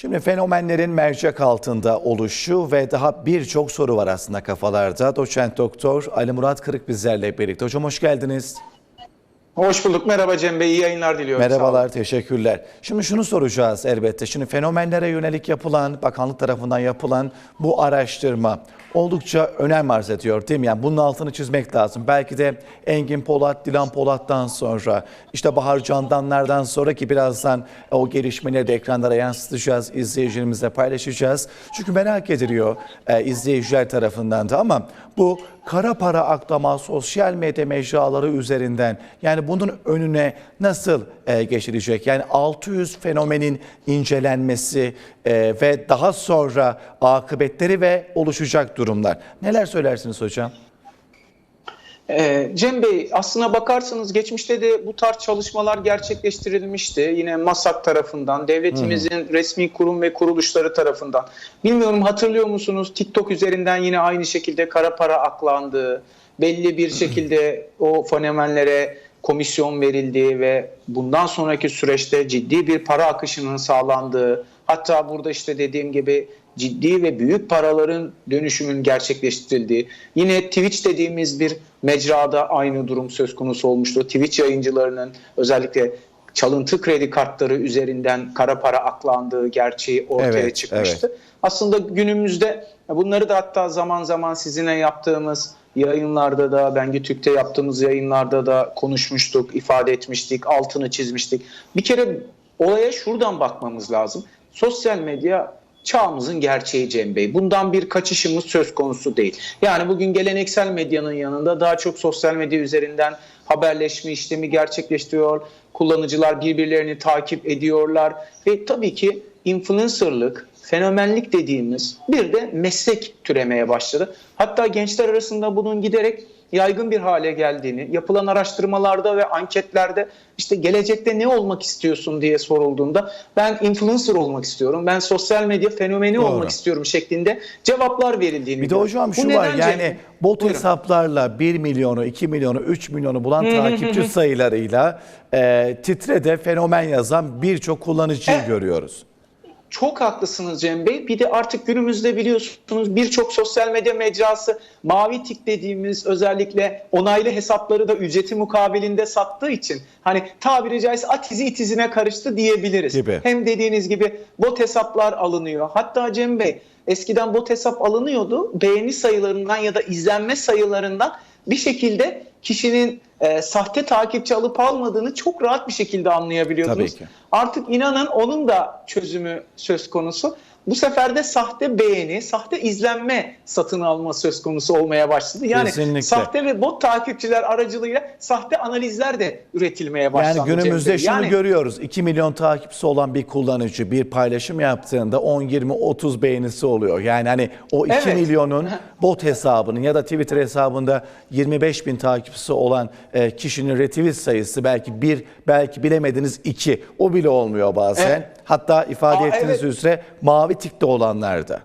Şimdi fenomenlerin mercek altında oluşu ve daha birçok soru var aslında kafalarda. Doçent Doktor Ali Murat Kırık bizlerle birlikte. Hocam hoş geldiniz. Hoş bulduk. Merhaba Cem Bey. İyi yayınlar diliyorum. Merhabalar, teşekkürler. Şimdi şunu soracağız elbette. Şimdi fenomenlere yönelik yapılan, bakanlık tarafından yapılan bu araştırma oldukça önem arz ediyor değil mi? Yani bunun altını çizmek lazım. Belki de Engin Polat, Dilan Polat'tan sonra, işte Bahar Candanlar'dan sonra ki birazdan o gelişmeleri de ekranlara yansıtacağız, izleyicilerimizle paylaşacağız. Çünkü merak ediliyor e, izleyiciler tarafından da ama bu kara para aklama sosyal medya mecraları üzerinden yani bunun önüne nasıl e, geçilecek? Yani 600 fenomenin incelenmesi e, ve daha sonra akıbetleri ve oluşacak durumlar. Neler söylersiniz hocam? Ee, Cem Bey aslına bakarsanız geçmişte de bu tarz çalışmalar gerçekleştirilmişti. Yine MASAK tarafından, devletimizin resmi kurum ve kuruluşları tarafından. Bilmiyorum hatırlıyor musunuz TikTok üzerinden yine aynı şekilde kara para aklandığı, belli bir şekilde o fenomenlere komisyon verildiği ve bundan sonraki süreçte ciddi bir para akışının sağlandığı, hatta burada işte dediğim gibi ciddi ve büyük paraların dönüşümün gerçekleştirildiği, yine Twitch dediğimiz bir mecrada aynı durum söz konusu olmuştu. Twitch yayıncılarının özellikle çalıntı kredi kartları üzerinden kara para aklandığı gerçeği ortaya Evet, çıkmıştı. Aslında günümüzde bunları da hatta zaman zaman sizinle yaptığımız yayınlarda da Bengi Türk'te yaptığımız yayınlarda da konuşmuştuk, ifade etmiştik, altını çizmiştik. Bir kere olaya şuradan bakmamız lazım. Sosyal medya çağımızın gerçeği Cem Bey. Bundan bir kaçışımız söz konusu değil. Yani bugün geleneksel medyanın yanında daha çok sosyal medya üzerinden haberleşme işlemi gerçekleştiriyor. Kullanıcılar birbirlerini takip ediyorlar ve tabii ki influencerlık, fenomenlik dediğimiz bir de meslek türemeye başladı. Hatta gençler arasında bunun giderek yaygın bir hale geldiğini, yapılan araştırmalarda ve anketlerde işte gelecekte ne olmak istiyorsun diye sorulduğunda ben influencer olmak istiyorum, ben sosyal medya fenomeni Doğru. olmak istiyorum şeklinde cevaplar verildiğini Bir de hocam Bu şu var neden yani bot Buyurun. hesaplarla 1 milyonu, 2 milyonu, 3 milyonu bulan takipçi sayılarıyla e, titrede fenomen yazan birçok kullanıcıyı Evet. görüyoruz. Çok haklısınız Cem Bey. Bir de artık günümüzde biliyorsunuz birçok sosyal medya mecrası mavi tik dediğimiz özellikle onaylı hesapları da ücreti mukabilinde sattığı için hani tabiri caizse atizi itizine karıştı diyebiliriz. Gibi. Hem dediğiniz gibi bot hesaplar alınıyor. Hatta Cem Bey eskiden bot hesap alınıyordu. Beğeni sayılarından ya da izlenme sayılarından bir şekilde kişinin e, sahte takipçi alıp almadığını çok rahat bir şekilde anlayabiliyordunuz. Tabii ki. Artık inanın onun da çözümü söz konusu. Bu sefer de sahte beğeni, sahte izlenme satın alma söz konusu olmaya başladı. Yani Kesinlikle. sahte ve bot takipçiler aracılığıyla sahte analizler de üretilmeye başlandı. Yani günümüzde şunu görüyoruz. 2 milyon takipçisi olan bir kullanıcı bir paylaşım yaptığında 10, 20, 30 beğenisi oluyor. Yani hani o 2 Evet. milyonun bot hesabının ya da Twitter hesabında 25 bin takipçisi olan e, kişinin retweet sayısı belki bir, belki bilemediniz 2. O bile olmuyor bazen. Evet. Hatta ifade Aa, ettiğiniz evet. üzere mavi tikte olanlarda.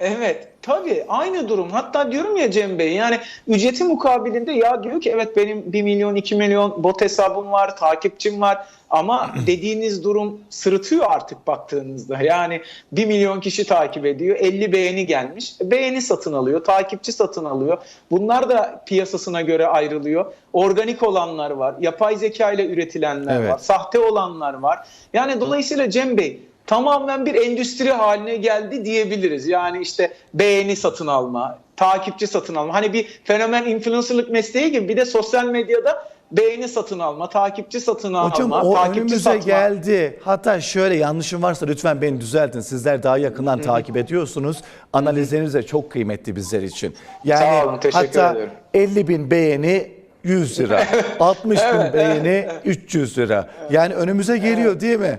Evet tabii aynı durum. Hatta diyorum ya Cem Bey yani ücreti mukabilinde ya diyor ki evet benim 1 milyon 2 milyon bot hesabım var, takipçim var ama dediğiniz durum sırıtıyor artık baktığınızda. Yani 1 milyon kişi takip ediyor, 50 beğeni gelmiş. Beğeni satın alıyor, takipçi satın alıyor. Bunlar da piyasasına göre ayrılıyor. Organik olanlar var, yapay zeka ile üretilenler Evet. var, sahte olanlar var. Yani dolayısıyla Cem Bey tamamen bir endüstri haline geldi diyebiliriz. Yani işte beğeni satın alma, takipçi satın alma. Hani bir fenomen influencerlık mesleği gibi bir de sosyal medyada beğeni satın alma, takipçi satın Hocam alma, o takipçi önümüze satma. geldi. Hatta şöyle yanlışım varsa lütfen beni düzeltin. Sizler daha yakından takip ediyorsunuz. Analizleriniz de çok kıymetli bizler için. Yani Sağ olun, teşekkür hatta ediyorum. 50 bin beğeni 100 lira. 60 bin beğeni 300 lira. Yani önümüze geliyor değil mi?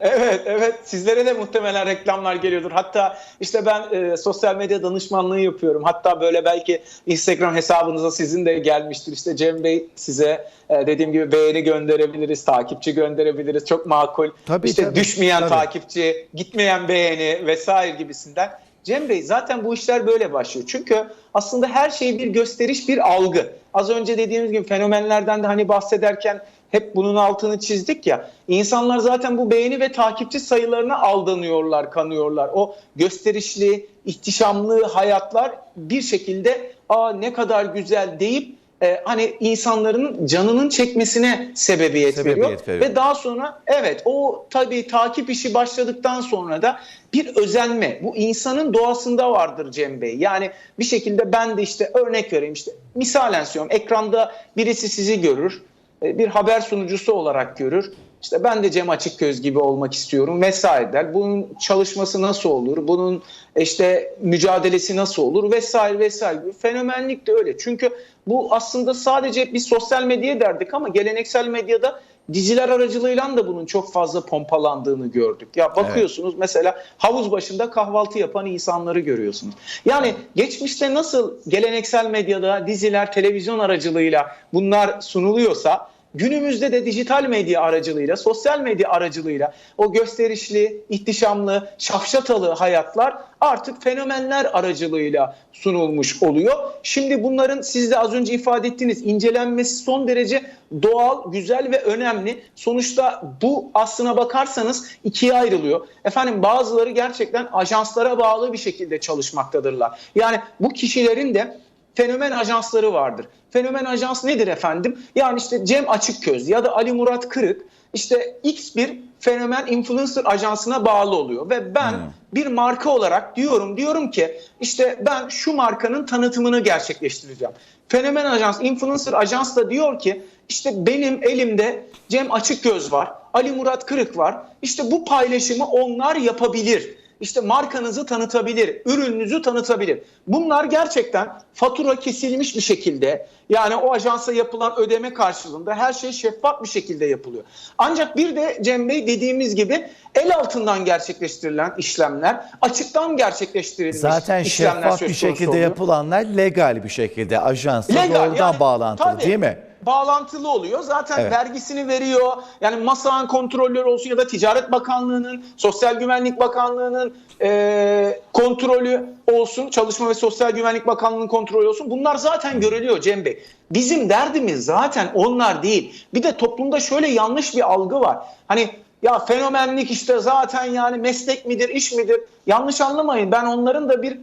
Evet, evet. Sizlere de muhtemelen reklamlar geliyordur. Hatta işte ben e, sosyal medya danışmanlığı yapıyorum. Hatta böyle belki Instagram hesabınıza sizin de gelmiştir. İşte Cem Bey size e, dediğim gibi beğeni gönderebiliriz, takipçi gönderebiliriz. Çok makul. Tabii, işte tabii, düşmeyen tabii. takipçi, gitmeyen beğeni vesaire gibisinden. Cem Bey zaten bu işler böyle başlıyor. Çünkü aslında her şey bir gösteriş, bir algı. Az önce dediğimiz gibi fenomenlerden de hani bahsederken hep bunun altını çizdik ya. İnsanlar zaten bu beğeni ve takipçi sayılarına aldanıyorlar, kanıyorlar. O gösterişli, ihtişamlı hayatlar bir şekilde aa ne kadar güzel deyip e, hani insanların canının çekmesine sebebiyet, Sebebiyet veriyor. veriyor. Ve daha sonra evet o tabii takip işi başladıktan sonra da bir özenme. Bu insanın doğasında vardır Cem Bey. Yani bir şekilde ben de işte örnek vereyim işte misalen söylüyorum ekranda birisi sizi görür. E, Bir haber sunucusu olarak görür. İşte ben de Cem Açıkgöz gibi olmak istiyorum vesaire der. Bunun çalışması nasıl olur? Bunun işte mücadelesi nasıl olur vesaire vesaire. Fenomenlik de öyle. Çünkü bu aslında sadece bir sosyal medya derdik ama geleneksel medyada diziler aracılığıyla da bunun çok fazla pompalandığını gördük. Ya bakıyorsunuz mesela havuz başında kahvaltı yapan insanları görüyorsunuz. Yani geçmişte nasıl geleneksel medyada diziler, televizyon aracılığıyla bunlar sunuluyorsa günümüzde de dijital medya aracılığıyla, sosyal medya aracılığıyla o gösterişli, ihtişamlı, şafşatalı hayatlar artık fenomenler aracılığıyla sunulmuş oluyor. Şimdi bunların siz de az önce ifade ettiğiniz incelenmesi son derece doğal, güzel ve önemli. Sonuçta bu aslına bakarsanız ikiye ayrılıyor. Efendim bazıları gerçekten ajanslara bağlı bir şekilde çalışmaktadırlar. Yani bu kişilerin de fenomen ajansları vardır. Fenomen ajans nedir efendim? Yani işte Cem Açıkköz ya da Ali Murat Kırık işte X bir fenomen influencer ajansına bağlı oluyor ve ben bir marka olarak diyorum diyorum ki işte ben şu markanın tanıtımını gerçekleştireceğim. Fenomen ajans, influencer ajans da diyor ki işte benim elimde Cem Açıkgöz var, Ali Murat Kırık var. İşte bu paylaşımı onlar yapabilir. İşte markanızı tanıtabilir, ürününüzü tanıtabilir. Bunlar gerçekten fatura kesilmiş bir şekilde yani o ajansa yapılan ödeme karşılığında her şey şeffaf bir şekilde yapılıyor. Ancak bir de Cem Bey dediğimiz gibi el altından gerçekleştirilen işlemler, açıktan gerçekleştirilmiş Zaten işlemler şeffaf bir şekilde oluyor. yapılanlar legal bir şekilde ajansla Legal, doğrudan yani bağlantılı tabii, değil mi? Bağlantılı oluyor. Zaten Evet. vergisini veriyor. Yani MASA'nın kontrolleri olsun ya da Ticaret Bakanlığı'nın, Sosyal Güvenlik Bakanlığı'nın e, kontrolü olsun. Çalışma ve Sosyal Güvenlik Bakanlığı'nın kontrolü olsun. Bunlar zaten görülüyor Cem Bey. Bizim derdimiz zaten onlar değil. Bir de toplumda şöyle yanlış bir algı var. Hani ya fenomenlik işte zaten yani meslek midir, iş midir? Yanlış anlamayın. Ben onların da bir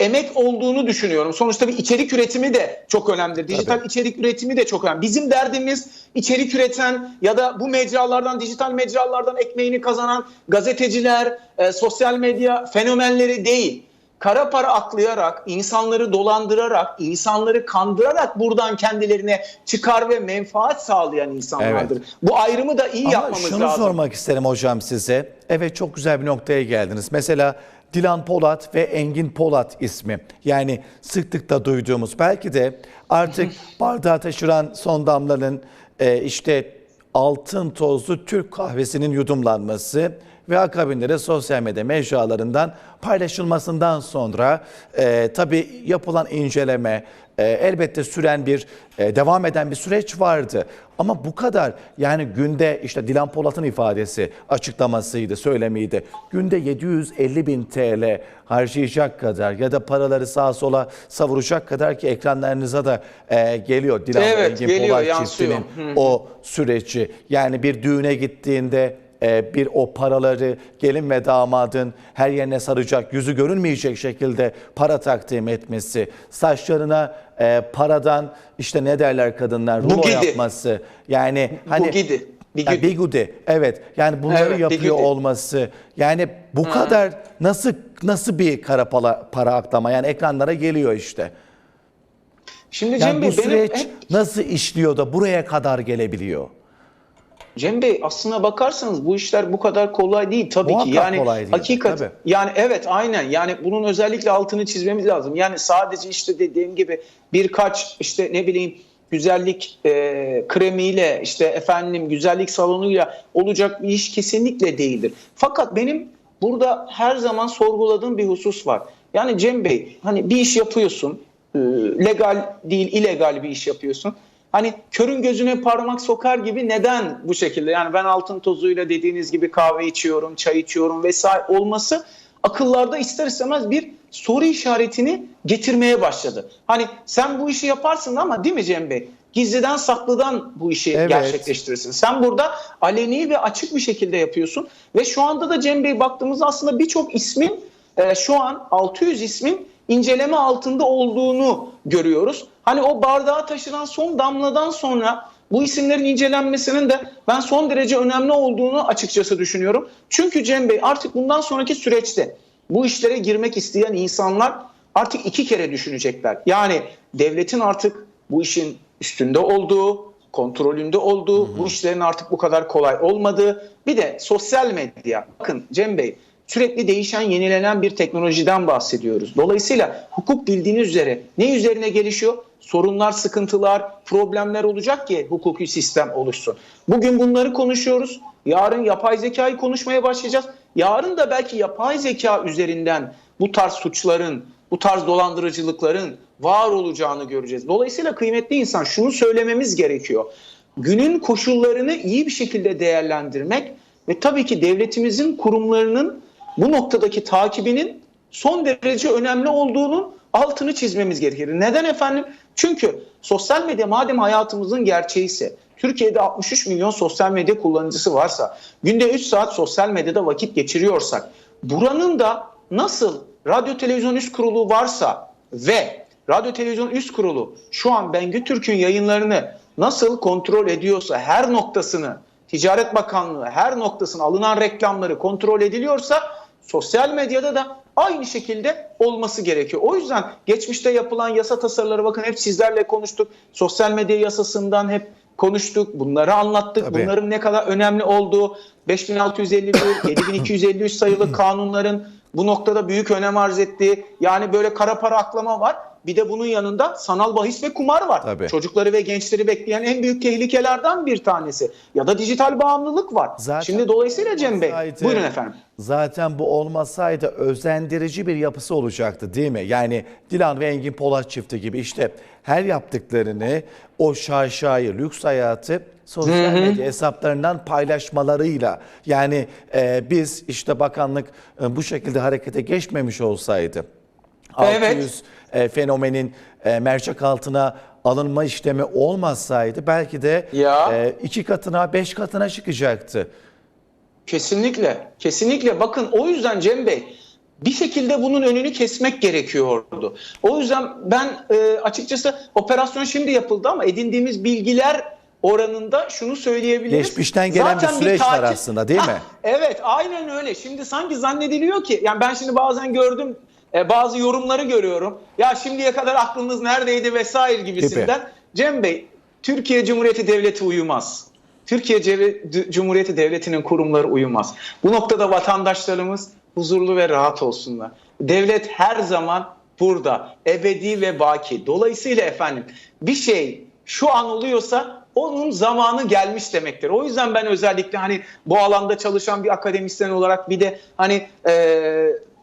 emek olduğunu düşünüyorum. Sonuçta bir içerik üretimi de çok önemlidir. Dijital Tabii. içerik üretimi de çok önemli. Bizim derdimiz içerik üreten ya da bu mecralardan, dijital mecralardan ekmeğini kazanan gazeteciler, e, sosyal medya fenomenleri değil. Kara para aklayarak, insanları dolandırarak, insanları kandırarak buradan kendilerine çıkar ve menfaat sağlayan insanlardır. Bu ayrımı da iyi Ama yapmamız şunu lazım. sormak isterim hocam size. Evet çok güzel bir noktaya geldiniz. Mesela Dilan Polat ve Engin Polat ismi. Yani sıklıkla duyduğumuz belki de artık bardağı taşıran son damlanın e, işte altın tozlu Türk kahvesinin yudumlanması ve akabinde de sosyal medya mecralarından paylaşılmasından sonra e, tabii yapılan inceleme e, elbette süren bir e, devam eden bir süreç vardı. Ama bu kadar yani günde işte Dilan Polat'ın ifadesi açıklamasıydı, söylemiydi. Günde 750 bin TL harcayacak kadar ya da paraları sağa sola savuracak kadar ki ekranlarınıza da e, geliyor Dilan ve Evet, Engin Polat çiftinin o süreci. Yani bir düğüne gittiğinde e, bir o paraları gelin ve damadın her yerine saracak, yüzü görünmeyecek şekilde para takdim etmesi, saçlarına e, paradan işte ne derler kadınlar rulo Bugidi. yapması. Yani hani Bugidi. Yani Bigudi. bigudi. Evet. Yani bunları Evet, yapıyor bigudi. olması. Yani bu kadar nasıl nasıl bir kara para, para aklama? Yani ekranlara geliyor işte. Şimdi Cem Yani Bey bu benim süreç hep nasıl işliyor da buraya kadar gelebiliyor? Cem Bey aslına bakarsanız bu işler bu kadar kolay değil tabii Muhakkak ki. Yani kolay değil, hakikat tabii. yani evet aynen yani bunun özellikle altını çizmemiz lazım. Yani sadece işte dediğim gibi birkaç işte ne bileyim güzellik e, kremiyle işte efendim güzellik salonuyla olacak bir iş kesinlikle değildir. Fakat benim burada her zaman sorguladığım bir husus var. Yani Cem Bey hani bir iş yapıyorsun e, legal değil illegal bir iş yapıyorsun. Hani körün gözüne parmak sokar gibi neden bu şekilde? Yani ben altın tozuyla dediğiniz gibi kahve içiyorum, çay içiyorum vesaire olması akıllarda ister istemez bir soru işaretini getirmeye başladı. Hani sen bu işi yaparsın ama değil mi Cem Bey? gizliden saklıdan bu işi Evet. gerçekleştirirsin. Sen burada aleni ve açık bir şekilde yapıyorsun ve şu anda da Cem Bey baktığımızda aslında birçok ismin e, şu an 600 ismin inceleme altında olduğunu görüyoruz. Hani o bardağa taşıran son damladan sonra bu isimlerin incelenmesinin de ben son derece önemli olduğunu açıkçası düşünüyorum. Çünkü Cem Bey artık bundan sonraki süreçte bu işlere girmek isteyen insanlar artık iki kere düşünecekler. Yani devletin artık bu işin üstünde olduğu, kontrolünde olduğu, bu işlerin artık bu kadar kolay olmadığı, bir de sosyal medya. Bakın Cem Bey, sürekli değişen, yenilenen bir teknolojiden bahsediyoruz. Dolayısıyla hukuk bildiğiniz üzere ne üzerine gelişiyor? Sorunlar, sıkıntılar, problemler olacak ki hukuki sistem oluşsun. Bugün bunları konuşuyoruz. Yarın yapay zekayı konuşmaya başlayacağız. Yarın da belki yapay zeka üzerinden bu tarz suçların, bu tarz dolandırıcılıkların var olacağını göreceğiz. Dolayısıyla kıymetli insan şunu söylememiz gerekiyor. Günün koşullarını iyi bir şekilde değerlendirmek ve tabii ki devletimizin kurumlarının bu noktadaki takibinin son derece önemli olduğunun altını çizmemiz gerekir. Neden efendim? Çünkü sosyal medya madem hayatımızın gerçeği ise Türkiye'de 63 milyon sosyal medya kullanıcısı varsa, günde 3 saat sosyal medyada vakit geçiriyorsak, buranın da nasıl radyo televizyon üst kurulu varsa ve radyo televizyon üst kurulu şu an Bengü Türk'ün yayınlarını nasıl kontrol ediyorsa her noktasını Ticaret Bakanlığı her noktasını alınan reklamları kontrol ediliyorsa sosyal medyada da aynı şekilde olması gerekiyor. O yüzden geçmişte yapılan yasa tasarıları bakın hep sizlerle konuştuk. Sosyal medya yasasından hep konuştuk. Bunları anlattık. Tabii. Bunların ne kadar önemli olduğu 5651, 7253 sayılı kanunların bu noktada büyük önem arz ettiği yani böyle kara para aklama var. Bir de bunun yanında sanal bahis ve kumar var. Tabii. Çocukları ve gençleri bekleyen en büyük tehlikelerden bir tanesi. Ya da dijital bağımlılık var. Zaten Şimdi dolayısıyla Cem Bey, olmasaydı- buyurun efendim. Zaten bu olmasaydı özendirici bir yapısı olacaktı değil mi? Yani Dilan ve Engin Polat çifti gibi işte her yaptıklarını o şaşayı, lüks hayatı sosyal medya hesaplarından paylaşmalarıyla yani e, biz işte bakanlık e, bu şekilde harekete geçmemiş olsaydı Evet. 600 e, fenomenin e, mercek altına alınma işlemi olmasaydı belki de Ya. e, iki katına beş katına çıkacaktı. Kesinlikle. Kesinlikle. Bakın o yüzden Cem Bey bir şekilde bunun önünü kesmek gerekiyordu. O yüzden ben e, açıkçası operasyon şimdi yapıldı ama edindiğimiz bilgiler oranında şunu söyleyebiliriz. Geçmişten gelen bir süreç var aslında, değil mi? Hah, evet aynen öyle. Şimdi sanki zannediliyor ki yani ben şimdi bazen gördüm e, bazı yorumları görüyorum. Ya şimdiye kadar aklınız neredeydi vesaire gibisinden. Cem Bey Türkiye Cumhuriyeti Devleti uyumaz. Türkiye Cumhuriyeti Devleti'nin kurumları uyumaz. Bu noktada vatandaşlarımız huzurlu ve rahat olsunlar. Devlet her zaman burada, ebedi ve baki. Dolayısıyla efendim bir şey şu an oluyorsa onun zamanı gelmiş demektir. O yüzden ben özellikle hani bu alanda çalışan bir akademisyen olarak bir de hani e,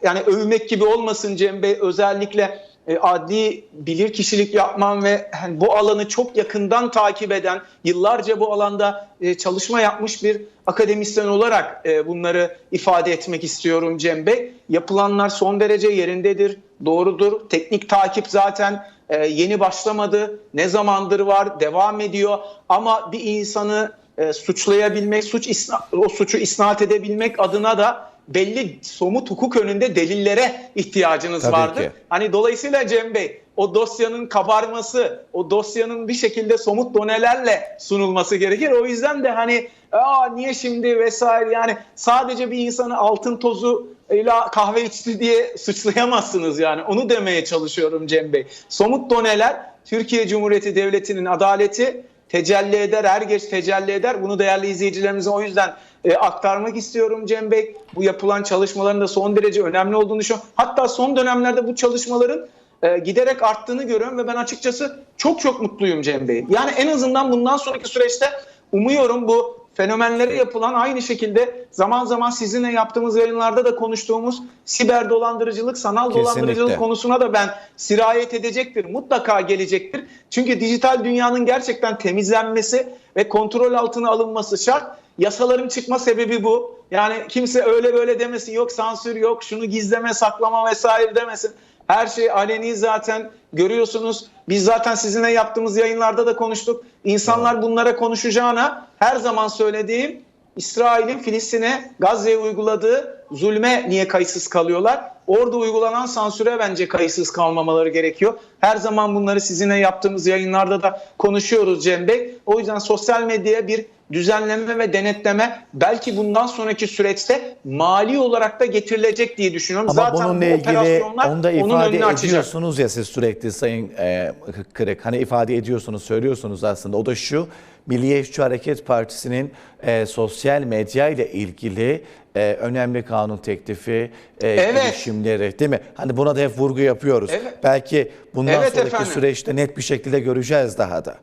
yani övmek gibi olmasın Cem Bey özellikle e, adli bilir kişilik yapmam ve hani bu alanı çok yakından takip eden, yıllarca bu alanda e, çalışma yapmış bir akademisyen olarak e, bunları ifade etmek istiyorum Cem Bey. Yapılanlar son derece yerindedir, doğrudur. Teknik takip zaten e, yeni başlamadı, ne zamandır var, devam ediyor. Ama bir insanı e, suçlayabilmek, suç isna- o suçu isnat edebilmek adına da belli somut hukuk önünde delillere ihtiyacınız Tabii vardır. ki. Hani dolayısıyla Cem Bey o dosyanın kabarması, o dosyanın bir şekilde somut donelerle sunulması gerekir. O yüzden de hani Aa, niye şimdi vesaire yani sadece bir insanı altın tozu ile kahve içti diye suçlayamazsınız yani. Onu demeye çalışıyorum Cem Bey. Somut doneler Türkiye Cumhuriyeti Devleti'nin adaleti tecelli eder, er geç tecelli eder. Bunu değerli izleyicilerimize o yüzden e, aktarmak istiyorum Cem Bey. Bu yapılan çalışmaların da son derece önemli olduğunu düşünüyorum. Hatta son dönemlerde bu çalışmaların e, giderek arttığını görüyorum ve ben açıkçası çok çok mutluyum Cem Bey. Yani en azından bundan sonraki süreçte umuyorum bu fenomenlere yapılan aynı şekilde zaman zaman sizinle yaptığımız yayınlarda da konuştuğumuz siber dolandırıcılık, sanal Kesinlikle. dolandırıcılık konusuna da ben sirayet edecektir. Mutlaka gelecektir. Çünkü dijital dünyanın gerçekten temizlenmesi ve kontrol altına alınması şart. Yasaların çıkma sebebi bu. Yani kimse öyle böyle demesin, yok sansür yok, şunu gizleme, saklama vesaire demesin. Her şey aleni zaten görüyorsunuz. Biz zaten sizinle yaptığımız yayınlarda da konuştuk. İnsanlar bunlara konuşacağına her zaman söylediğim İsrail'in Filistin'e Gazze'ye uyguladığı zulme niye kayıtsız kalıyorlar? Orada uygulanan sansüre bence kayıtsız kalmamaları gerekiyor. Her zaman bunları sizinle yaptığımız yayınlarda da konuşuyoruz Cem Bey. O yüzden sosyal medyaya bir düzenleme ve denetleme belki bundan sonraki süreçte mali olarak da getirilecek diye düşünüyorum. Ama Zaten bununla bu ilgili operasyonlar onu da onun ifade açacak. ediyorsunuz ya siz sürekli Sayın e, Kırık. Hani ifade ediyorsunuz, söylüyorsunuz aslında. O da şu, Milliyetçi Hareket Partisi'nin e, sosyal medya ile ilgili e, önemli kanun teklifi, e, Evet. girişimleri değil mi? Hani buna da hep vurgu yapıyoruz. Evet. Belki bundan Evet sonraki efendim. süreçte net bir şekilde göreceğiz daha da.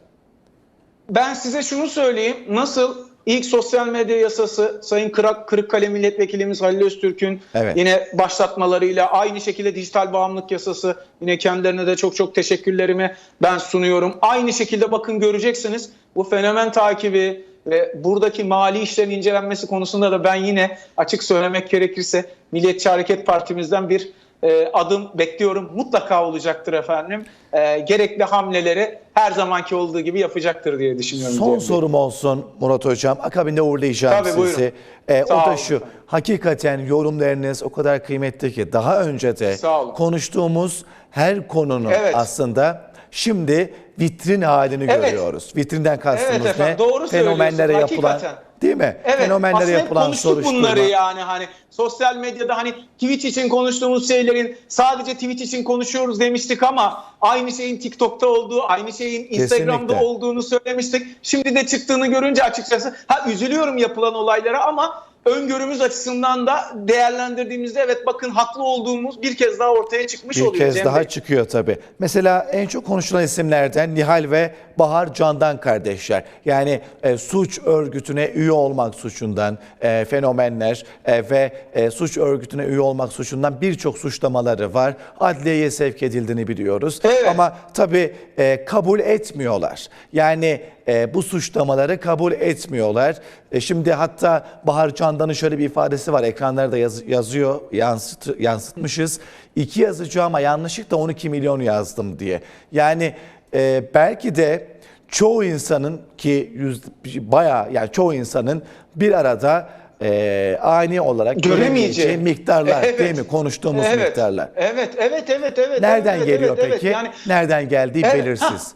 Ben size şunu söyleyeyim. Nasıl ilk sosyal medya yasası Sayın Kırık, Kırıkkale Milletvekilimiz Halil Öztürk'ün Evet. yine başlatmalarıyla aynı şekilde dijital bağımlılık yasası yine kendilerine de çok çok teşekkürlerimi ben sunuyorum. Aynı şekilde bakın göreceksiniz bu fenomen takibi ve buradaki mali işlerin incelenmesi konusunda da ben yine açık söylemek gerekirse Milliyetçi Hareket Partimizden bir e, adım bekliyorum. Mutlaka olacaktır efendim. E, gerekli hamleleri her zamanki olduğu gibi yapacaktır diye düşünüyorum. Son Bey. sorum olsun Murat Hocam. Akabinde uğurlayacağım Tabii, buyurun. sizi. Ee, o da şu. efendim. Hakikaten yorumlarınız o kadar kıymetli ki daha önce de konuştuğumuz her konunun Evet. aslında şimdi vitrin halini Evet. görüyoruz. Vitrinden kastımız Evet ne? doğru Fenomenlere yapılan hakikaten. Değil mi? Evet, Fenomenlere aslında yapılan konuştuk bunları yani hani sosyal medyada hani Twitch için konuştuğumuz şeylerin sadece Twitch için konuşuyoruz demiştik ama aynı şeyin TikTok'ta olduğu, aynı şeyin Instagram'da Kesinlikle. olduğunu söylemiştik. Şimdi de çıktığını görünce açıkçası ha üzülüyorum yapılan olaylara ama öngörümüz açısından da değerlendirdiğimizde evet bakın haklı olduğumuz bir kez daha ortaya çıkmış Bir oluyor. kez Cem daha Bey. çıkıyor tabii. Mesela en çok konuşulan isimlerden Nihal ve Bahar Candan kardeşler. Yani e, suç örgütüne üye olmak suçundan e, fenomenler e, ve e, suç örgütüne üye olmak suçundan birçok suçlamaları var. Adliyeye sevk edildiğini biliyoruz. Evet. Ama tabii e, kabul etmiyorlar. Yani e, bu suçlamaları kabul etmiyorlar. E, şimdi hatta Bahar Candan'ın şöyle bir ifadesi var. Ekranlarda yaz- yazıyor, yansıt, yansıtmışız. İki yazacağıma yanlışlıkla 12 milyon yazdım diye. Yani e, belki de çoğu insanın ki yüz, bayağı yani çoğu insanın bir arada e, ani olarak Göremeyeceği. miktarlar Evet. değil mi? Konuştuğumuz Evet. miktarlar. Evet, evet, evet, evet. Nereden evet, geliyor evet, peki? Evet. Yani Nereden geldiği Evet, belirsiz.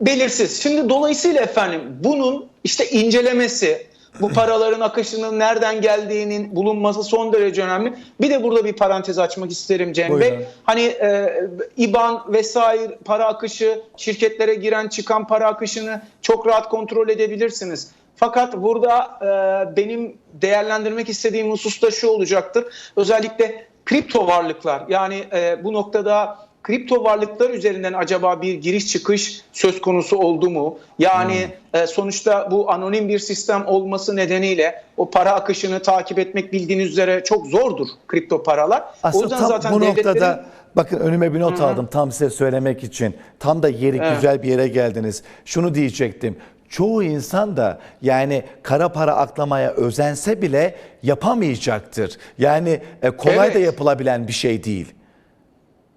belirsiz. Şimdi dolayısıyla efendim bunun işte incelemesi, bu paraların akışının nereden geldiğinin bulunması son derece önemli. Bir de burada bir parantez açmak isterim Cem Buyurun. Bey. Hani e, IBAN vesaire para akışı, şirketlere giren çıkan para akışını çok rahat kontrol edebilirsiniz. Fakat burada e, benim değerlendirmek istediğim husus da şu olacaktır. Özellikle kripto varlıklar yani e, bu noktada kripto varlıklar üzerinden acaba bir giriş çıkış söz konusu oldu mu? Yani e, sonuçta bu anonim bir sistem olması nedeniyle o para akışını takip etmek bildiğiniz üzere çok zordur kripto paralar. Aslında tam bu devletlerin- noktada bakın önüme bir not aldım tam size söylemek için. Tam da yeri Evet. güzel bir yere geldiniz. Şunu diyecektim. Çoğu insan da yani kara para aklamaya özense bile yapamayacaktır. Yani e, kolay Evet. da yapılabilen bir şey değil.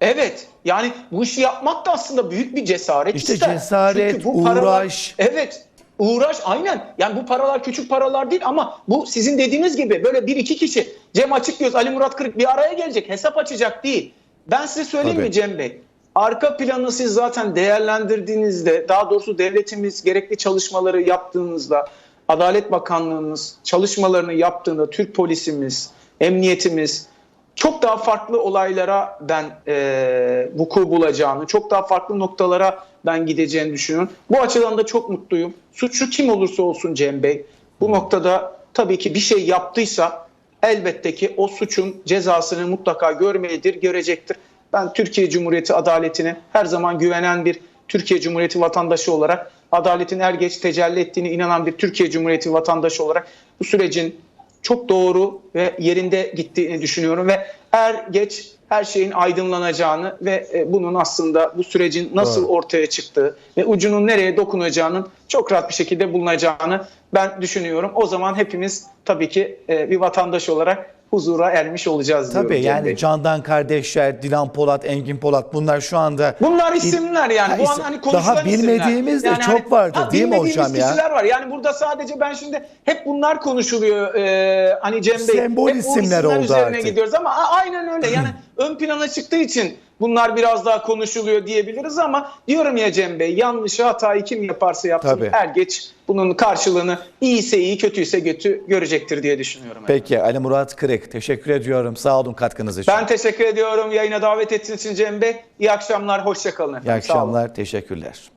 Evet. Yani bu işi yapmak da aslında büyük bir cesaret İşte ister. cesaret, Çünkü bu paralar- uğraş. evet. Uğraş aynen. Yani bu paralar küçük paralar değil ama bu sizin dediğiniz gibi böyle bir iki kişi Cem Açıkgöz, Ali Murat Kırık bir araya gelecek hesap açacak değil. Ben size söyleyeyim Tabii. mi Cem Bey? Arka planı siz zaten değerlendirdiğinizde daha doğrusu devletimiz gerekli çalışmaları yaptığınızda Adalet Bakanlığımız çalışmalarını yaptığında Türk polisimiz, emniyetimiz çok daha farklı olaylara ben e, vuku bulacağını, çok daha farklı noktalara ben gideceğini düşünüyorum. Bu açıdan da çok mutluyum. Suçlu kim olursa olsun Cem Bey, bu noktada tabii ki bir şey yaptıysa elbette ki o suçun cezasını mutlaka görmelidir, görecektir. Ben Türkiye Cumhuriyeti adaletine her zaman güvenen bir Türkiye Cumhuriyeti vatandaşı olarak, adaletin er geç tecelli ettiğine inanan bir Türkiye Cumhuriyeti vatandaşı olarak bu sürecin çok doğru ve yerinde gittiğini düşünüyorum ve er geç her şeyin aydınlanacağını ve e, bunun aslında bu sürecin nasıl Doğru. ortaya çıktığı ve ucunun nereye dokunacağının çok rahat bir şekilde bulunacağını ben düşünüyorum. O zaman hepimiz tabii ki e, bir vatandaş olarak huzura ermiş olacağız diyorum Tabii yani Bey. Candan kardeşler, Dilan Polat, Engin Polat bunlar şu anda Bunlar isimler yani. Ha, Bu isim- hani daha bilmediğimiz de isimler. çok vardır, değil mi bilmediğimiz hocam ya? kişiler var. Yani burada sadece ben şimdi hep bunlar konuşuluyor. Ee, hani Cem Bey. Sembol hep bu isimler oldu üzerine artık. gidiyoruz ama aynen öyle. Yani ön plana çıktığı için bunlar biraz daha konuşuluyor diyebiliriz ama diyorum ya Cem Bey yanlışı hatayı kim yaparsa yapsın Tabii. er geç bunun karşılığını iyiyse iyi kötüyse kötü görecektir diye düşünüyorum. Peki Ali Murat Kırık teşekkür ediyorum. Sağ olun katkınız için. Ben teşekkür ediyorum yayına davet ettiğiniz için Cem Bey. İyi akşamlar, hoşça kalın İyi akşamlar. Teşekkürler.